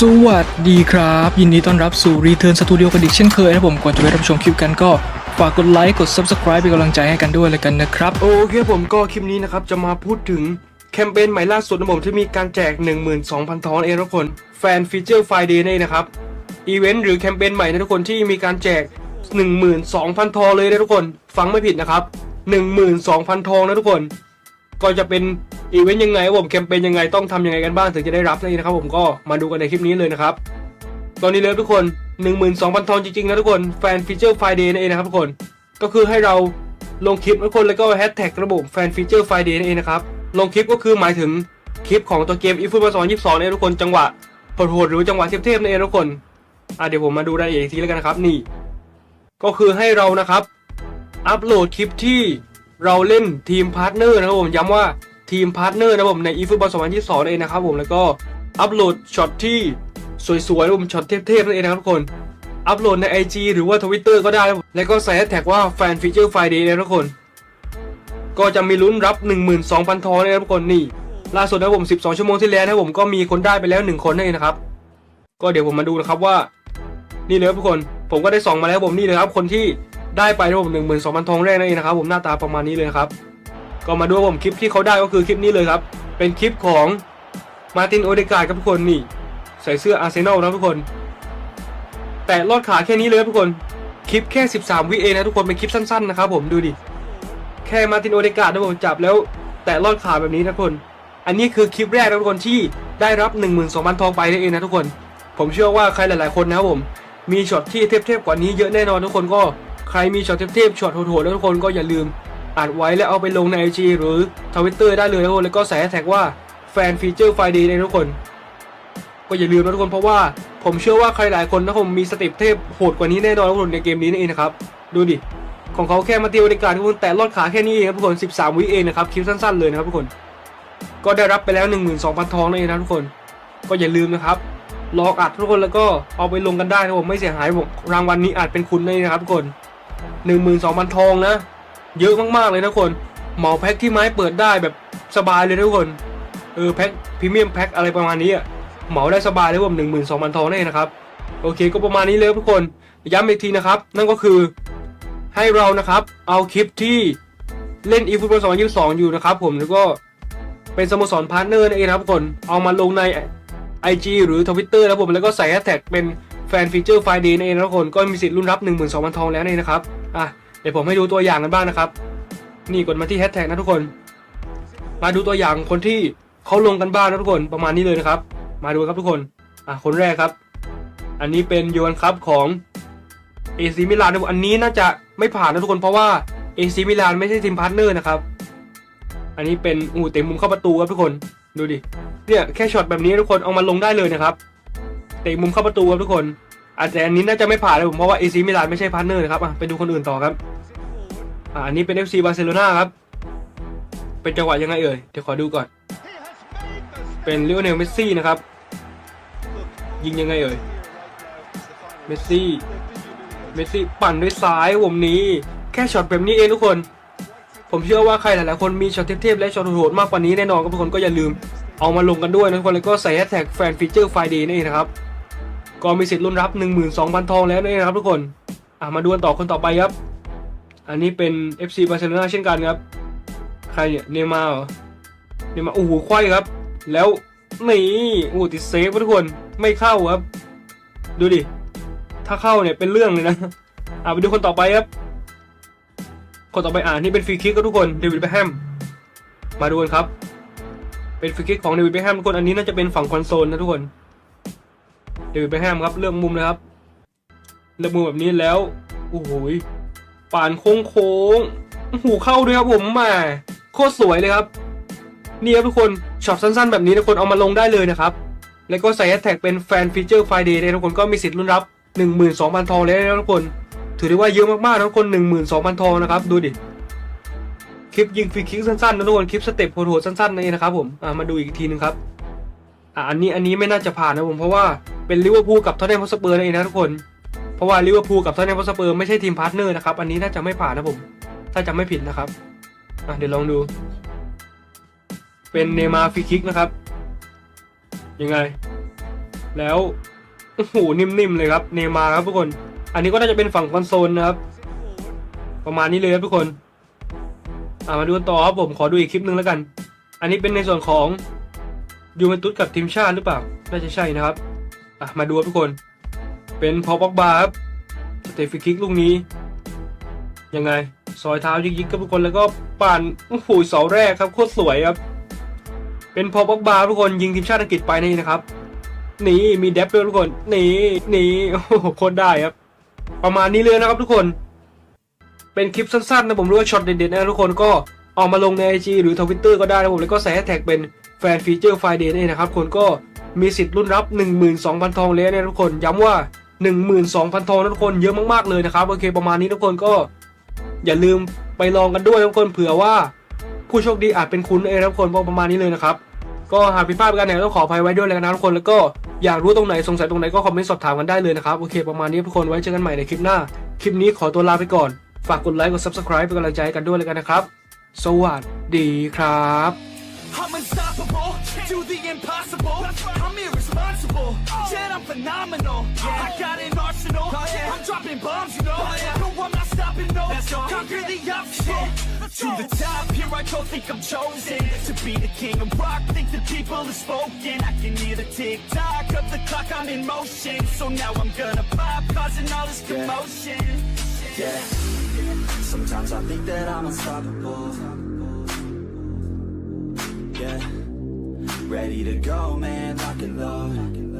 สวัสดีครับ ยินดีต้อนรับสู่ Return Studio กันอีกเช่นเคยนะผมก่อนจะไปรับชมคลิปกันก็ฝากกดไลค์กด Subscribe เป็นกำลังใจให้กันด้วยเลยกันนะครับ โอเคผมก็คลิปนี้นะครับ จะมาพูดถึงแคมเปญใหม่ล่าสุดนะผมที่มีการแจก 12,000 ทองเองทุกคนแฟนฟีเจอร์ไฟเดย์นี่นะครับอีเวนต์หรือแคมเปญใหม่นะทุกคนที่มีการแจก 12,000 ทองเลยนะทุกคน ฟังไม่ผิดนะครับ 12,000 ทองนะทุกคน ก็จะเป็น อีเวนต์ยังไงผมแคมเปญยังไงต้องทำยังไงกันบ้างถึงจะได้รับนี่นะครับผมก็มาดูกันในคลิปนี้เลยนะครับ ตอนนี้เลยทุกคน 12,000 ทองจริงๆนะทุกคนแฟนฟีเจอร์ไฟเดย์นั่นเองนะครับทุกคนก็คือให้เราลงคลิปทุกคนแล้วก็แฮชแท็กระบบแฟนฟีเจอร์ไฟเดย์นั่นเองนะครับลงคลิปก็คือหมายถึงคลิปของตัวเกมอีฟุตบอล2022เนี่ยทุกคนจังหวะโหดๆหรือจังหวะเทพๆนั่นเองทุกคนอะเดี๋ยวผมมาดูรายละเอียดอีกทีแล้วกันนะครับนี่ ก็คือให้เรานะครับอัปโหลดคลิปที่เราเล่นทีมพาร์ทเนอร์นะครับผมย้ำว่า ทีมพาร์ทเนอร์นะครับผมใน eFootball 2022นั่นเองนะครับผมแล้วก็อัปโหลดช็อตที่สวยๆนะครับผมช็อตเทพๆนั่นเองนะครับทุกคนอัปโหลดใน IG หรือว่า Twitter ก็ได้ แล้วก็ใส่แฮชแท็กว่าแฟนฟีเจอร์ไฟเดย์นะทุกคน ก็จะมีลุ้นรับ 12,000 ทองนะครับทุกคนนี่ ล่าสุดนะผม 12 ชั่วโมงที่แล้วนะผมก็มีคนได้ไปแล้ว 1 คนนั่นเองนะครับ ก็เดี๋ยวผมมาดูนะครับว่า นี่เลยทุกคน ผมก็ได้ส่องมาแล้วผมนี่เลยครับ คนที่ได้ไปนะผมหนึ่งหมื่นสองพันทองแรกนั่นเองนะครับผมหน้าตาประมาณนี้เลยครับ ก็มาดูผมคลิปที่เขาได้ก็คือคลิปนี้เลยครับ เป็นคลิปของมาร์ตินโอเดกาครับทุกคนนี่ ใส่เสื้ออาร์เซนอลนะทุกคน แต่ลอดขาแค่นี้เลยครับทุกคนคลิปแค่ 13 วิเองนะทุกคนเป็นคลิปสั้นๆนะครับผมดูดิแค่มาร์ตินโอเดกานะผมจับแล้วแต่ลอดขาแบบนี้นะทุกคน อันนี้คือคลิปแรกนะทุกคนที่ได้รับ 12,000 ทองไปนั่นเองนะทุกคน ผมเชื่อว่าใครหลายๆคนนะครับผมมีช็อตที่เทพๆกว่านี้เยอะแน่นอนทุกคนก็ใครมีช็อตเทพๆช็อตโหดๆแล้วทุกคนก็อย่าลืม อัดไว้แล้วเอาไปลงใน IG หรือทวิตเตอร์ได้เลยนะทุกคนแล้วก็ใส่แฮชแท็กว่าแฟนฟีเจอร์ไฟดย์นะทุกคน ก็อย่าลืมนะทุกคนเพราะว่าผมเชื่อว่าใครหลายคนนะผมมีสเต็ปเทพโหดกว่านี้แน่นอนทุกคนในเกมนี้นั่นเองนะครับดูดิของเขาแค่มาตีบริการทุกคนแต่ลอดขาแค่นี้เองครับทุกคน 13 วิเองนะครับคลิปสั้นๆเลยนะครับทุกคน ก็ได้รับไปแล้ว 12,000 ทองนั่นเองนะทุกคน ก็อย่าลืมนะครับลองอัดทุกคนแล้วก็เอาไปลงกันได้นะผมไม่เสียหายผมรางวัลนี้อาจเป็นคุณได้นะครับทุกคนหนึ่งหมื่นสองพันทองนะ เยอะมากๆเลยนะคนเหมาแพ็คที่ไม้เปิดได้แบบสบายเลยทุกคนเออแพ็คพรีเมียมแพ็คอะไรประมาณนี้อะเหมาได้สบายเลยผมหนึ่งหมื่นสองพันทองได้นะครับโอเคก็ประมาณนี้เลยทุกคนย้ำอีกทีนะครับ นั่นก็คือให้เรานะครับเอาคลิปที่เล่นอีฟุตบอล2022องอยู่นะครับผมแล้วก็เป็นสโมสรพาร์ทเนอร์นั่นเองนะครับทุกคนเอามาลงใน IG หรือ Twitter แล้วผมแล้วก็ใส่แฮชแท็กเป็นแฟนฟีเจอร์ไฟเดย์นั่นเองนะทุกคนก็มีสิทธิ์รุ่นรับ 12,000 ทองแล้วนี่นะครับอะ ดี๋ยวผมให้ดูตัวอย่างกันบ้างนะครับ นี่กดมาที่แฮชแท็กนะทุกคน มาดูตัวอย่างคนที่เขาลงกันบ้างนะทุกคนประมาณนี้เลยนะครับ มาดูครับทุกคนอะคนแรกครับ อันนี้เป็นยูนครับของเอซีมิลานอันนี้น่าจะไม่ผ่านนะทุกคนเพราะว่าเอซีมิลานไม่ใช่ทีมพาร์ทเนอร์นะครับ อันนี้เป็นอูเต็มมุมเข้าประตูครับทุกคนดูดิเนี่ยแค่ช็อตแบบนี้ทุกคนเอามาลงได้เลยนะครับเตะมุมเข้าประตูครับทุกคนอาจจะอันนี้น่าจะไม่ผ่านเลยผมเพราะว่าเอซีมิลานไม่ใช่พาร์ทเนอร์นะครับอะไปดูคนอื่นต่อครับ อ่าอันนี้เป็น FC บาร์เซโลนาครับ เป็นจังหวะยังไงเอ่ย เดี๋ยวขอดูก่อน เป็นลิโอเนลเมสซี่นะครับ ยิงยังไงเอ่ย เมสซี่ เมสซี่ปั่นด้วยซ้ายผมนี้ แค่ช็อตแบบนี้เองทุกคน ผมเชื่อว่าใครหลายๆคนมีช็อตเทพๆและช็อตโหดๆมากกว่านี้แน่นอนครับทุกคนก็อย่าลืมเอามาลงกันด้วยนะทุกคนแล้วก็ใส่แฮชแท็กแฟนฟีเจอร์ไฟดย์นี่นะครับ ก็มีสิทธิ์ลุ้นรับ 12,000 ทองแล้วนี่นะครับทุกคน อะมาดูกันต่อคนต่อไปครับ อันนี้เป็น FC บาร์เซโลนาเช่นกันครับ ใครเนี่ยเนมาร์เหรอเนมาร์โอ้โหควายครับ แล้วนี่โอ้ติดเซฟทุกคนไม่เข้าครับ ดูดิ ถ้าเข้าเนี่ยเป็นเรื่องเลยนะอะไปดูคนต่อไปครับ คนต่อไปอ่านนี่เป็นฟรีคิกก็ทุกคนเดวิดเบคแฮมมาดูกันครับ เป็นฟรีคิกของเดวิดเบคแฮมทุกคนอันนี้น่าจะเป็นฝั่งคอนโซลนะทุกคนเดวิดเบคแฮมครับเลือกมุมเลยครับเลือกมุมแบบนี้แล้วโอ้โห ป่านโค้งโค้งๆโอ้โหเข้าด้วยครับผมแหมาโคตรสวยเลยครับนี่ครับทุกคนช็อตสั้นๆ แบบนี้ทุกคนเอามาลงได้เลยนะครับ แล้วก็ใส่แฮชแท็กเป็นแฟนฟีเจอร์ไฟเดย์ทุกคนก็มีสิทธิ์ลุ้นรับ 12,000 ทองเลยนะทุกคน ถือได้ว่าเยอะมากๆนะทุกคน 12,000 ทองนะครับ ดูดิ คลิปยิงฟรีคิกสั้นๆนะทุกคน คลิปสเต็ปโหดๆสั้นๆนี่นะครับผมมาดูอีกทีนึงครับอ่าอันนี้อันนี้ไม่น่าจะผ่านนะผมเพราะว่าเป็นลิเวอร์พูลกับท็อตเทนฮอตสเปอร์นั่นเองนะทุกคน ราะว่าลิเวอร์พูลกับทอตเทนฮอตสเปอร์ไม่ใช่ทีมพาร์ทเนอร์นะครับ อันนี้น่าจะไม่ผ่านนะผม ถ้าจำไม่ผิดนะครับอะเดี๋ยวลองดู เป็นเนมาร์ฟรีคิกนะครับ ยังไง แล้วโอ้โหนิ่มๆเลยครับ เนมาร์ครับทุกคน อันนี้ก็น่าจะเป็นฝั่งคอนโซลนะครับ ประมาณนี้เลยครับทุกคนอ่ามาดูต่อครับผมขอดูอีกคลิปหนึ่งแล้วกัน อันนี้เป็นในส่วนของยูเวนตุสกับทีมชาติหรือเปล่า น่าจะใช่นะครับ อะ มาดูครับทุกคน เป็นพอป็อกบาครับสเตฟิคิกลูกนี้ ยังไง ซอยเท้ายิกๆครับทุกคนแล้วก็ปั่นโอ้โหเสาแรกครับโคตรสวยครับ เป็นพอป็อกบาทุกคนยิงทีมชาติอังกฤษไปนี่นะครับนี่มีเดฟด้วยทุกคนนี่นี่โอ้โหโคตรได้ครับ ประมาณนี้เลยนะครับทุกคน เป็นคลิปสั้นๆนะผมรู้ว่าช็อตเด็ดๆนะทุกคนก็เอามาลงใน IG หรือทวิตเตอร์ก็ได้นะผมแล้วก็ใส่แฮชแท็กเป็นแฟนฟีเจอร์ไฟเดย์นี่นะครับคนก็มีสิทธิ์รุ่นรับ 12,000 ทองเลยนะทุกคนย้ำว่า 12,000ทองนะทุกคนเยอะมากๆเลยนะครับโอเคประมาณนี้ทุกคนก็อย่าลืมไปลองกันด้วยทุกคนเผื่อว่าผู้โชคดีอาจเป็นคุณเองทุกคนประมาณนี้เลยนะครับก็หากผิดพลาดประการไหนต้องขออภัยไว้ด้วยเลยนะทุกคนแล้วก็อยากรู้ตรงไหนสงสัยตรงไหนก็คอมเมนต์สอบถามกันได้เลยนะครับโอเคประมาณนี้ทุกคนไว้เจอกันใหม่ในคลิปหน้า คลิปนี้ขอตัวลาไปก่อน ฝากกดไลค์กด subscribe เป็นกำลังใจกันด้วยเลยกันนะครับ สวัสดีครับ do the impossible. I'm irresponsible, yet I'm phenomenal. I got an arsenal, oh, I'm dropping bombs, you know. Oh, no, I'm not stopping, no. Conquer the obstacle. To the top, here I go, think I'm chosen to be the king of rock. Think the people have spoken. I can hear the tick tock of the clock, I'm in motion. So now I'm gonna pop, causing all this commotion. Yeah. Sometimes I think that I'm unstoppable. Yeah. Ready to go, man, lock and load.